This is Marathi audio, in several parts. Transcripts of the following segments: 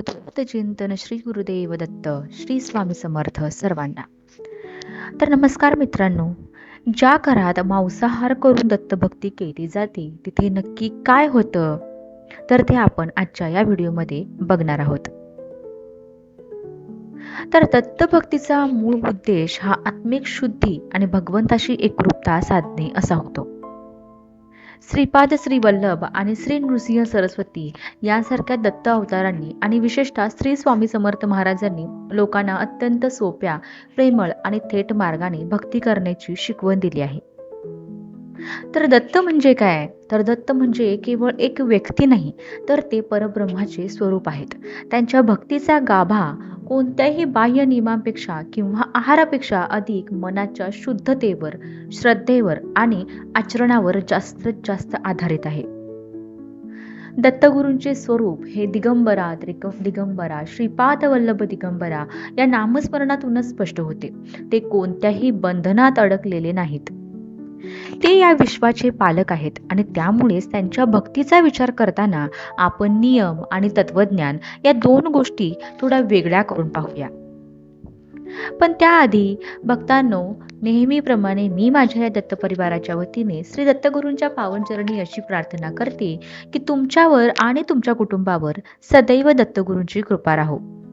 दत्त चिंतन श्री गुरुदेव दत्त श्री स्वामी समर्थ सर्वांना. तर नमस्कार मित्रांनो ज्या घरात मांसाहार करून दत्तभक्ती केली जाते तिथे नक्की काय होतं? तर ते आपण आजच्या या व्हिडिओमध्ये बघणार आहोत. तर दत्तभक्तीचा मूळ उद्देश हा आत्मिक शुद्धी आणि भगवंताशी एकरूपता साधणे असा होतो. श्रीपाद श्री वल्लभ आणि श्री नृसिंह सरस्वती यांसारख्या दत्त अवतारांनी आणि विशेषतः श्री स्वामी समर्थ महाराजांनी लोकांना अत्यंत सोप्या प्रेमळ आणि थेट मार्गाने भक्ती करण्याची शिकवण दिली आहे. तर दत्त म्हणजे काय? तर दत्त म्हणजे केवळ एक व्यक्ती नाही तर ते परब्रह्माचे स्वरूप आहेत. त्यांच्या भक्तीचा गाभा कोणत्याही बाह्य नियमांपेक्षा किंवा आहारापेक्षा अधिक मनाच्या शुद्धतेवर श्रद्धेवर आणि आचरणावर जास्तीत जास्त आधारित आहे. दत्तगुरूंचे स्वरूप हे दिगंबरा दिगंबरा श्रीपाद वल्लभ दिगंबरा या नामस्मरणातूनच स्पष्ट होते. ते कोणत्याही बंधनात अडकलेले नाहीत. ते या विश्वाचे पालक आहेत आणि त्यामुळेच त्यांच्या भक्तीचा विचार करताना आपण नियम आणि तत्वज्ञान या दोन गोष्टी थोड्या वेगळ्या करून पाहूया. पण त्याआधी भक्तांनो नेहमीप्रमाणे मी माझ्या या दत्तपरिवाराच्या वतीने श्री दत्तगुरूंच्या पावनचरणी अशी प्रार्थना करते की तुमच्यावर आणि तुमच्या कुटुंबावर सदैव दत्तगुरूंची कृपा राहो.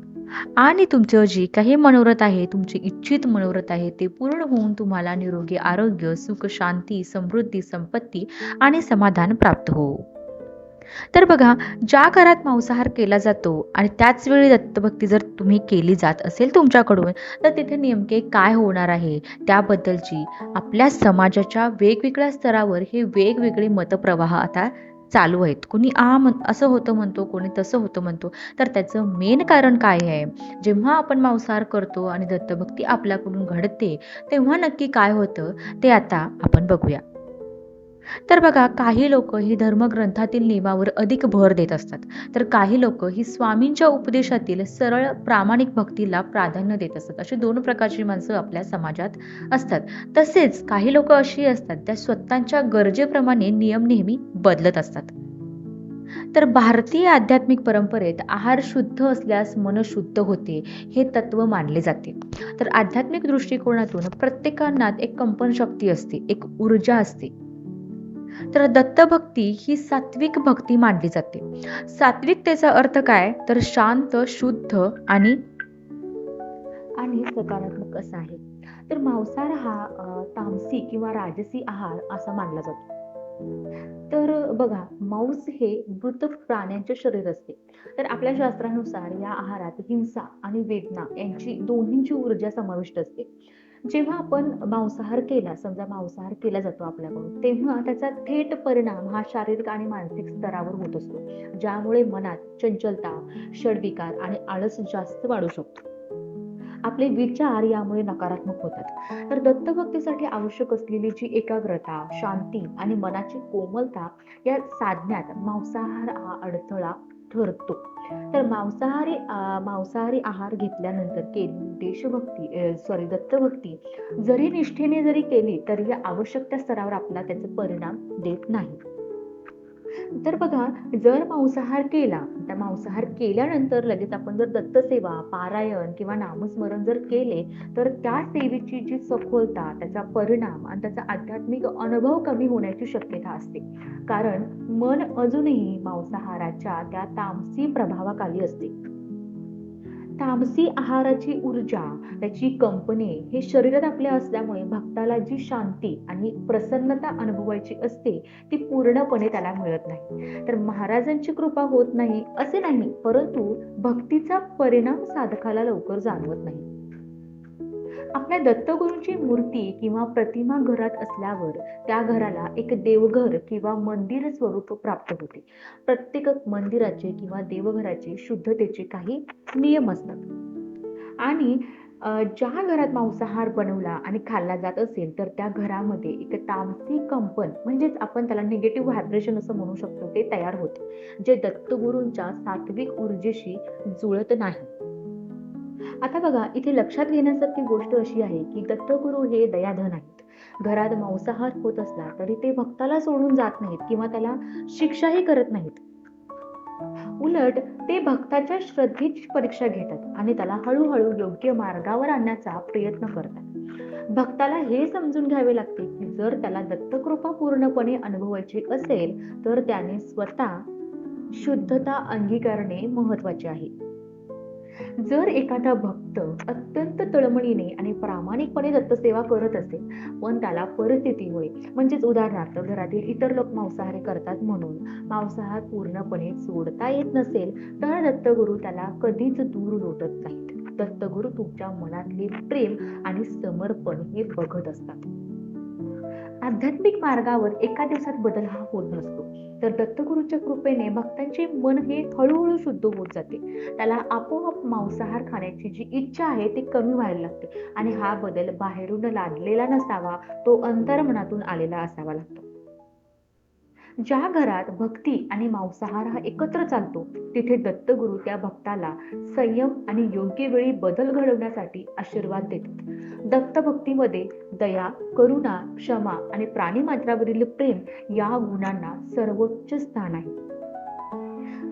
आणि तुमचं जे काही मनोरथ आहे तुमचे इच्छित मनोरथ आहे ते पूर्ण होऊन तुम्हाला निरोगी आरोग्य सुख शांती समृद्धी संपत्ती आणि समाधान प्राप्त हो. तर बघा ज्या घरात मांसाहार केला जातो आणि त्याच वेळी दत्तभक्ती जर तुम्ही केली जात असेल तुमच्याकडून तर तिथे नेमके काय होणार आहे? त्याबद्दलची आपल्या समाजाच्या वेगवेगळ्या स्तरावर हे वेगवेगळे मतप्रवाह आता चालू आहेत. कोणी आ म्हण असं होतं म्हणतो कोणी तसं होतं म्हणतो. तर त्याचं मेन कारण काय आहे? जेव्हा आपण मांसाहार करतो आणि दत्तभक्ती आपल्याकडून घडते तेव्हा नक्की काय होतं? ते आता आपण बघूया. तर बघा काही लोक ही धर्मग्रंथातील नियमावर अधिक भर देत असतात. तर काही लोक ही स्वामींच्या उपदेशातील सरळ प्रामाणिक भक्तीला प्राधान्य देत असतात. अशी दोन प्रकारची माणसं आपल्या समाजात असतात. तसेच काही लोक अशी असतात त्या स्वतःच्या गरजेप्रमाणे नियम नेहमी बदलत असतात. तर भारतीय आध्यात्मिक परंपरेत आहार शुद्ध असल्यास मन शुद्ध होते हे तत्व मानले जाते. तर आध्यात्मिक दृष्टिकोनातून प्रत्येकांना एक कंपन शक्ती असते एक ऊर्जा असते. तर दत्तभक्ती ही सात्विक भक्ती मानली जाते. सात्विकतेचा अर्थ काय? तर शांत शुद्ध आणि आणि सकारात्मक असा आहे. तर मांसाहार हा तामसी किंवा राजसी आहार असा मानला जातो. तर बघा मांस हे मृत प्राण्यांचे शरीर असते. तर आपल्या शास्त्रानुसार या आहारात हिंसा आणि वेदना यांची दोन्हींची ऊर्जा समाविष्ट असते. जेव्हा आपण मांसाहार केला समजा मांसाहार केला जातो आपल्याकडून तेव्हा त्याचा थेट परिणाम हा शारीरिक आणि मानसिक स्तरावर होत असतो ज्यामुळे मनात चंचलता षडविकार आणि आळस जास्त वाढू शकतो. आपले विचार यामुळे नकारात्मक होतात. तर दत्तभक्तीसाठी आवश्यक असलेली जी एकाग्रता शांती आणि मनाची कोमलता या साधण्यात मांसाहार हा अडथळा ठरतो तर मांसाहारी मांसाहारी आहार घेतल्यानंतर के देशभक्ती सॉरी दत्तभक्ती जरी निष्ठेने जरी केली तरी या आवश्यक त्या स्तरावर आपला त्याचा परिणाम देत नाही. तर बघा जर मांसाहार केला त्या मांसाहार केल्यानंतर लगेच आपण जर दत्तसेवा पारायण किंवा नामस्मरण जर केले तर त्या सेवेची जी सखोलता त्याचा परिणाम आणि त्याचा आध्यात्मिक अनुभव कमी होण्याची शक्यता असते. कारण मन अजूनही मांसाहाराच्या त्या तामसी प्रभावाखाली असते. तामसी आहाराची ऊर्जा त्याची कंपनी हे शरीरात आपल्या असल्यामुळे भक्ताला जी शांती आणि प्रसन्नता अनुभवायची असते ती पूर्णपणे त्याला मिळत नाही. तर महाराजांची कृपा होत नाही असे नाही परंतु भक्तीचा परिणाम साधकाला लवकर जाणवत नाही. आपल्या दत्तगुरूंची मूर्ती किंवा प्रतिमा घरात असल्यावर त्या घराला एक देवघर किंवा मंदिर स्वरूप प्राप्त होते. प्रत्येक मंदिराचे किंवा देवघराचे शुद्धतेचे काही नियम असतात. आणि ज्या घरात मांसाहार बनवला आणि खाल्ला जात असेल तर त्या घरामध्ये एक तामसी कंपन म्हणजेच आपण त्याला निगेटिव्ह व्हायब्रेशन असं म्हणू शकतो ते तयार होते. जे दत्तगुरूंच्या सात्विक ऊर्जेशी जुळत नाही. आता बघा इथे लक्षात घेण्यासारखी गोष्ट अशी आहे की दत्तगुरू हे दयाधन आहेत. घरात मांसाहार होत असला तरी ते भक्ताला सोडून जात नाहीत किंवा त्याला शिक्षाही करत नाहीत. उलट ते भक्ताच्या श्रद्धेची परीक्षा घेतात आणि त्याला हळूहळू योग्य मार्गावर आणण्याचा प्रयत्न करतात. भक्ताला हे समजून घ्यावे लागते की जर त्याला दत्तकृपा पूर्णपणे अनुभवायची असेल तर त्याने स्वतः शुद्धता अंगीकारणे महत्त्वाचे आहे. जर एखादा भक्त अत्यंत तळमळीने आणि प्रामाणिकपणे दत्तसेवा करत असेल पण त्याला परिस्थितीमुळे म्हणजेच उदाहरणार्थ घरातील इतर लोक मांसाहारी करतात म्हणून मांसाहार पूर्णपणे सोडता येत नसेल तर दत्तगुरु त्याला कधीच दूर लोटत नाहीत. दत्तगुरु तुमच्या मनातले प्रेम आणि समर्पण हे बघत असतात. आध्यात्मिक मार्गावर एका दिवसात बदल हा होत नसतो. तर दत्तगुरूच्या कृपेने भक्तांचे मन हे हळूहळू शुद्ध होत जाते. त्याला आपोआप मांसाहार खाण्याची जी इच्छा आहे ती कमी व्हायला लागते. आणि हा बदल बाहेरून लादलेला नसावा तो अंतर्मनातून आलेला असावा लागतो. ज्या घरात भक्ती आणि मांसाहार हा एकत्र चालतो तिथे दत्तगुरु त्या भक्ताला संयम आणि योग्य वेळी बदल घडवण्यासाठी आशीर्वाद देतात. दत्तभक्तीमध्ये दया करुणा क्षमा आणि प्राणीमात्रावरील प्रेम या गुणांना सर्वोच्च स्थान आहे.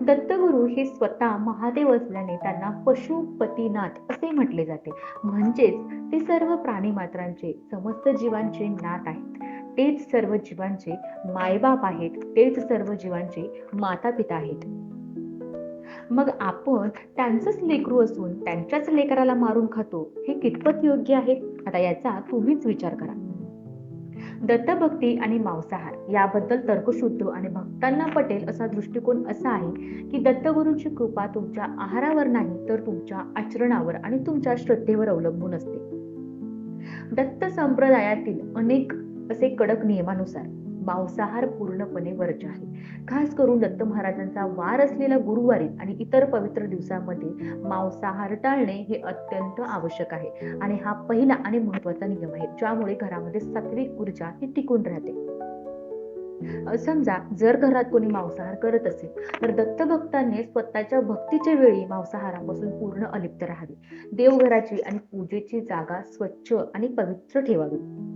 दत्तगुरु हे स्वतः महादेव असल्याने त्यांना पशुपतीनाथ असे म्हटले जाते. म्हणजेच ते सर्व प्राणीमात्रांचे समस्त जीवांचे नाथ आहेत. तेच सर्व जीवांचे मायबाप आहेत तेच सर्व जीवांचे माता पिता आहेत. मग आपण त्यांचंच लेकरू असून त्यांच्याच लेकराला मारून खातो हे कितपत योग्य आहे? आता याचा तुम्हीच विचार करा. दत्तभक्ती आणि मांसाहार याबद्दल तर्कशुद्ध आणि भक्तांना पटेल असा दृष्टिकोन असा आहे की दत्तगुरूंची कृपा तुमच्या आहारावर नाही तर तुमच्या आचरणावर आणि तुमच्या श्रद्धेवर अवलंबून असते. दत्त संप्रदायातील अनेक असे कडक नियमानुसार मांसाहार पूर्णपणे वर्ज आहे. खास करून दत्त महाराजांचा वार असलेल्या गुरुवारी आणि इतर पवित्र दिवसामध्ये मांसाहार टाळणे हे अत्यंत आवश्यक आहे आणि हा पहिला आणि महत्त्वाचा नियम आहे ज्यामुळे घरामध्ये सात्विक ऊर्जा ही टिकून राहते. समजा जर घरात कोणी मांसाहार करत असेल तर दत्तभक्तांनी स्वतःच्या भक्तीच्या वेळी मांसाहारापासून पूर्ण अलिप्त राहावे. देवघराची आणि पूजेची जागा स्वच्छ आणि पवित्र ठेवावी.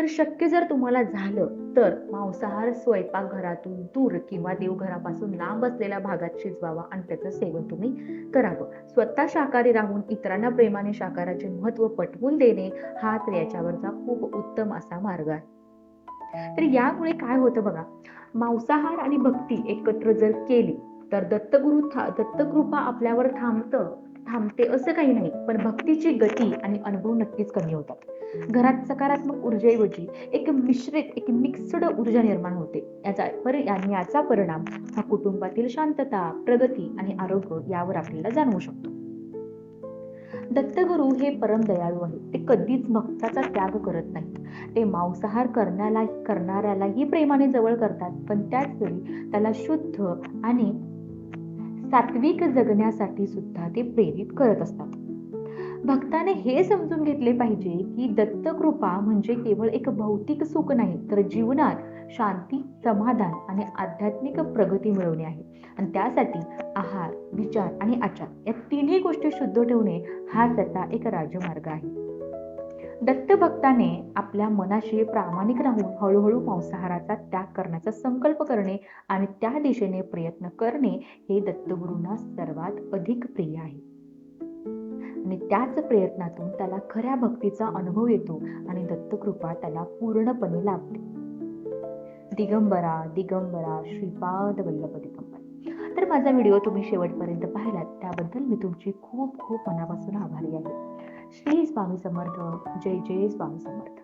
तर शक्य जर तुम्हाला झालं तर मांसाहार स्वयंपाकघरातून दूर किंवा देवघरापासून लांब असलेल्या भागात शिजवावा आणि त्याचं सेवन तुम्ही करावं. स्वतः शाकाहारी राहून इतरांना प्रेमाने शाकाहाराचे महत्त्व पटवून देणे हा तर याच्यावरचा खूप उत्तम असा मार्ग आहे. तर यामुळे काय होतं बघा मांसाहार आणि भक्ती एकत्र जर केली तर दत्तगुरु दत्तकृपा आपल्यावर थांबतं थांबते असं काही नाही पण भक्तीची गती आणि अनुभव नक्कीच कमी होतात. घरात सकारात्मक ऊर्जेऐवजी एक मिश्रित एक मिक्सड ऊर्जा निर्माण होते. याचा पर आणि याचा परिणाम हा कुटुंबातील शांतता प्रगती आणि आरोग्य यावर आपल्याला जाणवू शकतो. दत्तगुरु हे परम दयाळू आहेत. ते कधीच भक्ताचा त्याग करत नाहीत. ते मांसाहार करण्याला करणाऱ्यालाही प्रेमाने जवळ करतात. पण त्याच वेळी त्याला शुद्ध आणि सात्विक जगण्यासाठी सुद्धा ते प्रेरित करत असतात. भक्ताने हे समजून घेतले पाहिजे की दत्तकृपा म्हणजे केवळ एक भौतिक सुख नाही तर जीवनात शांती समाधान आणि आध्यात्मिक प्रगती मिळवणे आहे. आणि त्यासाठी आहार विचार आणि आचार या तिन्ही गोष्टी शुद्ध ठेवणे हा त्याचा एक राजमार्ग आहे. दत्तभक्ताने आपल्या मनाशी प्रामाणिक राहून हळूहळू मांसाहाराचा त्याग करण्याचा संकल्प करणे आणि त्या दिशेने प्रयत्न करणे हे दत्तगुरूंना सर्वात अधिक प्रिय आहे. आणि त्याच प्रयत्नातून त्याला खऱ्या भक्तीचा अनुभव येतो आणि दत्तकृपा त्याला पूर्णपणे लाभते. दिगंबरा दिगंबरा श्रीपाद वल्लभ दिगंबर तर माझा व्हिडिओ तुम्ही शेवटपर्यंत पाहिलात त्याबद्दल मी तुमची खूप खूप मनापासून आभारी आहे. श्री स्वामी समर्थ जय जय स्वामी समर्थ.